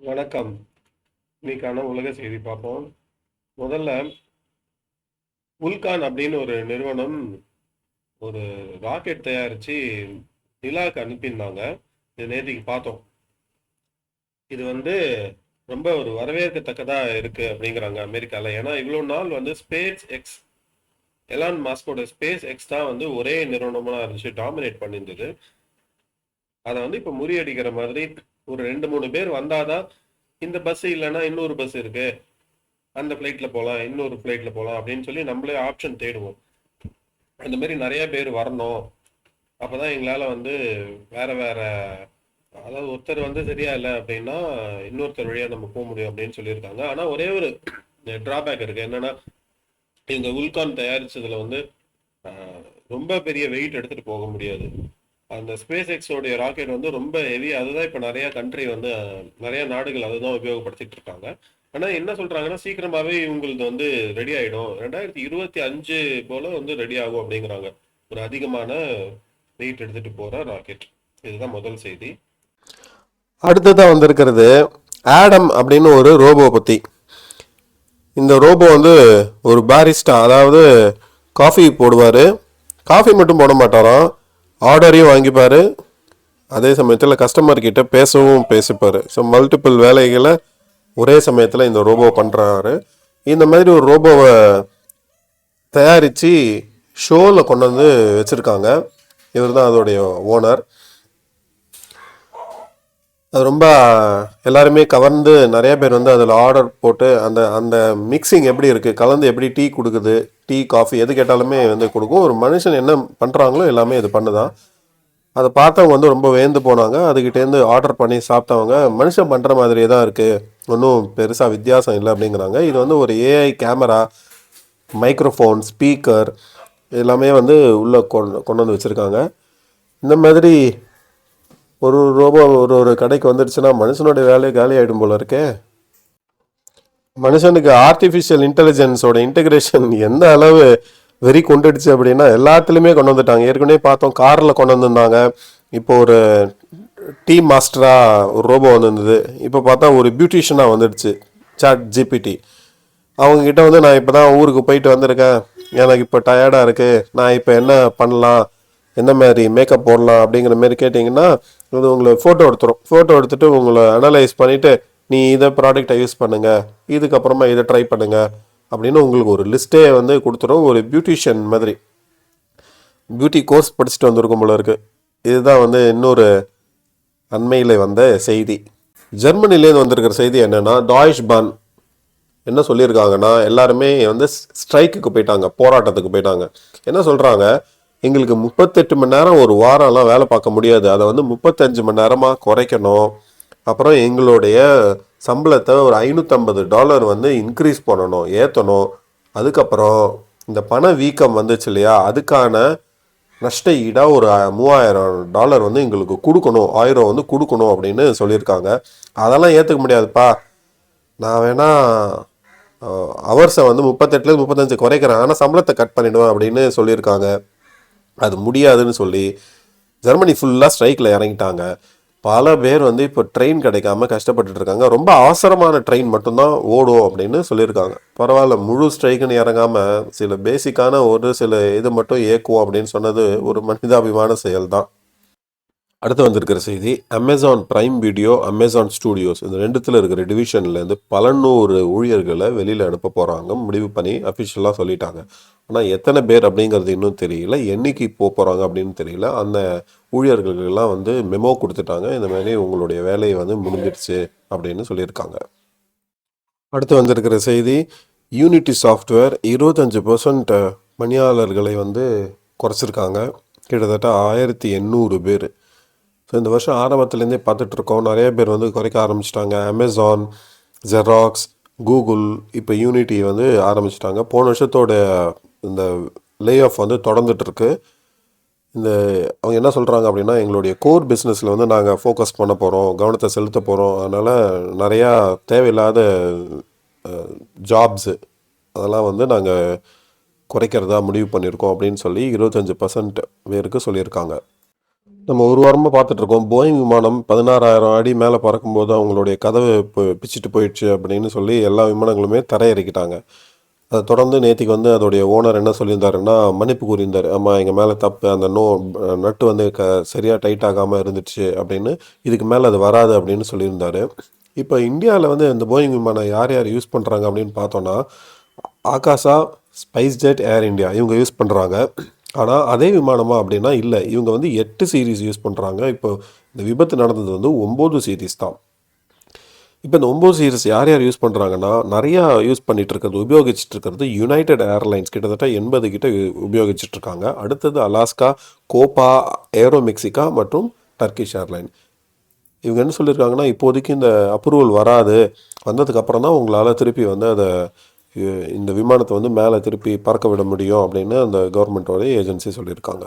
வணக்கம். இன்னைக்கான உலக செய்தி பார்ப்போம். முதல்ல உல்கான் அப்படின்னு ஒரு நிறுவனம் ஒரு ராக்கெட் தயாரித்து நிலாவுக்கு அனுப்பியிருந்தாங்க. இது நேற்றுக்கு பார்த்தோம். இது வந்து ரொம்ப ஒரு வரவேற்கத்தக்கதாக இருக்குது அப்படிங்கிறாங்க அமெரிக்காவில் ஏன்னா இவ்வளோ நாள் வந்து ஸ்பேஸ் எக்ஸ் எலான் மாஸ்கோட ஸ்பேஸ் எக்ஸ் தான் வந்து ஒரே நிறுவனமாக இருந்துச்சு டாமினேட் பண்ணியிருந்தது. அதை வந்து இப்போ முறியடிக்கிற மாதிரி ஒரு ரெண்டு மூணு பேர் வந்தாதான் இந்த பஸ் இல்லைன்னா இன்னொரு பஸ் இருக்கு. அந்த ஃப்ளைட்டில் போகலாம் இன்னொரு ஃப்ளைட்டில் போகலாம் அப்படின்னு சொல்லி நம்மளே ஆப்ஷன் தேடுவோம். அந்த மாதிரி நிறைய பேர் வரணும். அப்பதான் எங்களால் வந்து வேற வேற அதாவது ஒருத்தர் வந்து சரியா இல்லை அப்படின்னா இன்னொருத்தர் வழியாக நம்ம போக முடியும் அப்படின்னு சொல்லியிருக்காங்க. ஆனால் ஒரே ஒரு ட்ராபேக் இருக்கு. என்னன்னா இந்த உல்கான் தயாரிச்சதுல வந்து ரொம்ப பெரிய வெயிட் எடுத்துட்டு போக முடியாது. அந்த ஸ்பேஸ் எக்ஸோடைய ராக்கெட் வந்து ரொம்ப ஹெவி அதுதான் இப்போ நிறைய கண்ட்ரி வந்து நிறைய நாடுகள் அதை தான் உபயோகப்படுத்திட்டு இருக்காங்க. ஆனால் என்ன சொல்றாங்கன்னா சீக்கிரமாவே இவங்களது வந்து ரெடி ஆயிடும். ரெண்டாயிரத்தி இருபத்தி அஞ்சு போல வந்து ரெடி ஆகும் அப்படிங்கிறாங்க. ஒரு அதிகமான வெயிட் எடுத்துட்டு போற ராக்கெட் இதுதான் முதல் செய்தி. அடுத்ததாக வந்திருக்கிறது ஆடம் அப்படின்னு ஒரு ரோபோ பற்றி இந்த ரோபோ வந்து ஒரு பாரிஸ்டா அதாவது காஃபி போடுவார். காஃபி மட்டும் போட மாட்டாராம். ஆர்டரையும் வாங்கிப்பார். அதே சமயத்தில் கஸ்டமர்கிட்ட பேசவும் பேசிப்பார். ஸோ மல்டிபிள் வேலைகளை ஒரே சமயத்தில் இந்த ரோபோ பண்ணுறாரு இந்த மாதிரி ஒரு ரோபோவை தயாரித்து ஷோவில் கொண்டு வந்து வச்சுருக்காங்க. இவர் தான் அதோடைய ஓனர் அது ரொம்ப எல்லாருமே கவர்ந்து நிறைய பேர் வந்து அதில் ஆர்டர் போட்டு அந்த அந்த மிக்சிங் எப்படி இருக்குது கலந்து எப்படி டீ கொடுக்குது டீ காஃபி எது கேட்டாலுமே வந்து கொடுக்கும். ஒரு மனுஷன் என்ன பண்ணுறாங்களோ எல்லாமே இது பண்ணுதான். அதை பார்த்தவங்க வந்து ரொம்ப வேந்து போனாங்க. அதுக்கிட்டேருந்து ஆர்டர் பண்ணி சாப்பிட்டவங்க மனுஷன் பண்ணுற மாதிரியே தான் இருக்குது ஒன்றும் பெருசாக வித்தியாசம் இல்லை அப்படிங்கிறாங்க. இது வந்து ஒரு ஏஐ கேமரா மைக்ரோஃபோன் ஸ்பீக்கர் எல்லாமே வந்து உள்ளே கொண்டு கொண்டு வந்து வச்சுருக்காங்க. இந்த மாதிரி ஒரு ஒரு ரோபோ ஒரு ஒரு கடைக்கு வந்துடுச்சுன்னா மனுஷனோட வேலையை காலி ஆகிடும் போல இருக்கே. மனுஷனுக்கு ஆர்டிஃபிஷியல் இன்டெலிஜென்ஸோட இன்டகிரேஷன் எந்த அளவு வெறி கொண்டுடுச்சு அப்படின்னா எல்லாத்துலேயுமே கொண்டு வந்துட்டாங்க. ஏற்கனவே பார்த்தோம் காரில் கொண்டு வந்திருந்தாங்க. இப்போ ஒரு டீ மாஸ்டராக ஒரு ரோபோ வந்திருந்தது. இப்போ பார்த்தா ஒரு பியூட்டிஷியனாக வந்துடுச்சு சாட் ஜிபிடி அவங்கக்கிட்ட வந்து நான் இப்போ தான் ஊருக்கு போயிட்டு வந்திருக்கேன். எனக்கு இப்போ டயர்டாக இருக்குது நான் இப்போ என்ன பண்ணலாம்? எந்த மாதிரி மேக்கப் போடலாம் அப்படிங்கிற மாதிரி கேட்டிங்கன்னா அது உங்களை ஃபோட்டோ எடுத்துரும். ஃபோட்டோ எடுத்துட்டு உங்களை அனலைஸ் பண்ணிவிட்டு நீ இதை ப்ராடக்டை யூஸ் பண்ணுங்கள் இதுக்கப்புறமா இதை ட்ரை பண்ணுங்கள் அப்படின்னு உங்களுக்கு ஒரு லிஸ்ட்டே வந்து கொடுத்துரும். ஒரு பியூட்டிஷியன் மாதிரி. பியூட்டி கோர்ஸ் படிச்சுட்டு வந்திருக்கும் போல இருக்கு. இதுதான் வந்து இன்னொரு அண்மையில் வந்த செய்தி. ஜெர்மனிலேருந்து வந்திருக்கிற செய்தி என்னென்னா டாய்ஷ் பான் என்ன சொல்லியிருக்காங்கன்னா எல்லாருமே வந்து ஸ்ட்ரைக்குக்கு போயிட்டாங்க. போராட்டத்துக்கு போயிட்டாங்க. என்ன சொல்கிறாங்க எங்களுக்கு முப்பத்தெட்டு மணி நேரம் ஒரு வாரம்லாம் வேலை பார்க்க முடியாது. அதை வந்து முப்பத்தஞ்சு மணி நேரமாக குறைக்கணும். அப்புறம் எங்களுடைய சம்பளத்தை ஒரு ஐநூற்றம்பது டாலர் வந்து இன்க்ரீஸ் பண்ணணும் ஏற்றணும் அதுக்கப்புறம் இந்த பண வீக்கம் வந்துச்சு இல்லையா? அதுக்கான நஷ்ட ஈடாக ஒரு மூவாயிரம் டாலர் வந்து எங்களுக்கு கொடுக்கணும். ஆயிரம் வந்து கொடுக்கணும் அப்படின்னு சொல்லியிருக்காங்க. அதெல்லாம் ஏற்றுக்க முடியாதுப்பா. நான் வேணா அவர்ஸை வந்து முப்பத்தெட்டுலேருந்து முப்பத்தஞ்சு குறைக்கிறேன். ஆனால் சம்பளத்தை கட் பண்ணிவிடுவேன் அப்படின்னு சொல்லியிருக்காங்க. அது முடியாதுன்னு சொல்லி ஜெர்மனி ஃபுல்லாக ஸ்ட்ரைக்கில் இறங்கிட்டாங்க. பல பேர் வந்து இப்போ ட்ரெயின் கிடைக்காம கஷ்டப்பட்டுட்டு இருக்காங்க. ரொம்ப அவசரமான ட்ரெயின் மட்டும்தான் ஓடும் அப்படின்னு சொல்லியிருக்காங்க. பரவாயில்ல முழு ஸ்ட்ரைக்குன்னு இறங்காம சில பேசிக்கான ஒரு சில இது மட்டும் இயக்குவோம் அப்படின்னு சொன்னது ஒரு மனிதாபிமான செயல் தான் அடுத்து வந்திருக்கிற செய்தி Amazon Prime Video Amazon Studios இந்த ரெண்டுத்தில் இருக்கிற டிவிஷன்லேருந்து பல நூறு ஊழியர்களை வெளியில் அனுப்ப போகிறாங்க முடிவு பண்ணி அஃபிஷியலாக சொல்லிட்டாங்க. ஆனால் எத்தனை பேர் அப்படிங்கிறது இன்னும் தெரியல. என்னைக்கு போக போகிறாங்க அப்படின்னு தெரியல. அந்த ஊழியர்களுக்கெல்லாம் வந்து மெமோ கொடுத்துட்டாங்க. இந்த மாதிரி உங்களுடைய வேலையை வந்து முடிஞ்சிடுச்சு அப்படின்னு சொல்லியிருக்காங்க. அடுத்து வந்திருக்கிற செய்தி யூனிட்டி சாஃப்ட்வேர் இருபத்தஞ்சு பர்சன்ட் பணியாளர்களை வந்து குறைச்சிருக்காங்க. கிட்டத்தட்ட ஆயிரத்தி எண்ணூறு பேர். ஸோ இந்த வருஷம் ஆரம்பத்துலேருந்தே பார்த்துட்ருக்கோம். நிறைய பேர் வந்து குறைக்க ஆரம்பிச்சிட்டாங்க. அமேசான் ஜெராக்ஸ் கூகுள் இப்போ யூனிட்டி வந்து ஆரம்பிச்சிட்டாங்க. போன வருஷத்தோட இந்த லே ஆஃப் வந்து தொடர்ந்துட்டுருக்கு இந்த அவங்க என்ன சொல்கிறாங்க அப்படின்னா எங்களுடைய கோர் பிஸ்னஸில் வந்து நாங்கள் ஃபோக்கஸ் பண்ண போகிறோம் கவனத்தை செலுத்த போகிறோம் அதனால் நிறையா தேவையில்லாத ஜாப்ஸு அதெல்லாம் வந்து நாங்கள் குறைக்கிறதா முடிவு பண்ணியிருக்கோம் அப்படின்னு சொல்லி இருபத்தஞ்சி பர்சன்ட் பேருக்கு சொல்லியிருக்காங்க. நம்ம ஒரு வாரமாக பார்த்துட்ருக்கோம். போயிங் விமானம் பதினாறாயிரம் அடி மேலே பறக்கும்போது அவங்களுடைய கதவை இப்போ பிச்சுட்டு போயிடுச்சு அப்படின்னு சொல்லி எல்லா விமானங்களுமே தரையிறக்கிட்டாங்க. அதை தொடர்ந்து நேற்றுக்கு வந்து அதோடைய ஓனர் என்ன சொல்லியிருந்தாருன்னா மன்னிப்பு கூறியிருந்தார். ஆமாம் எங்கள் மேலே தப்பு அந்த நோ நட்டு வந்து க சரியாக டைட் ஆகாமல் இருந்துச்சு அப்படின்னு இதுக்கு மேலே அது வராது அப்படின்னு சொல்லியிருந்தார். இப்போ இந்தியாவில் வந்து இந்த போயிங் விமானம் யார் யார் யூஸ் பண்ணுறாங்க அப்படின்னு பார்த்தோன்னா Akasa spice jet air India இவங்க யூஸ் பண்ணுறாங்க ஆனால் அதே விமானமா அப்படின்னா இல்லை. இவங்க வந்து எட்டு சீரீஸ் யூஸ் பண்ணுறாங்க இப்போ இந்த விபத்து நடந்தது வந்து ஒம்பது சீரீஸ் தான். இப்போ இந்த ஒம்பது சீரீஸ் யார் யார் யூஸ் பண்ணுறாங்கன்னா நிறையா யூஸ் பண்ணிட்டு இருக்கிறது உபயோகிச்சுட்டு இருக்கிறது யுனைடெட் ஏர்லைன்ஸ் கிட்டத்தட்ட எண்பது கிட்ட உ- உபயோகிச்சுட்டு இருக்காங்க. அடுத்தது அலாஸ்கா கோப்பா ஏரோ மெக்சிகா மற்றும் டர்க்கிஷ் ஏர்லைன் இவங்க என்ன சொல்லியிருக்காங்கன்னா இப்போதைக்கு இந்த அப்ரூவல் வராது. வந்ததுக்கப்புறம் தான் உங்களால் திருப்பி வந்து அதை இந்த விமானத்தை வந்து மேலே திருப்பி பறக்க விட முடியும் அப்படின்னு அந்த கவர்மெண்ட்டோட ஏஜென்சி சொல்லியிருக்காங்க.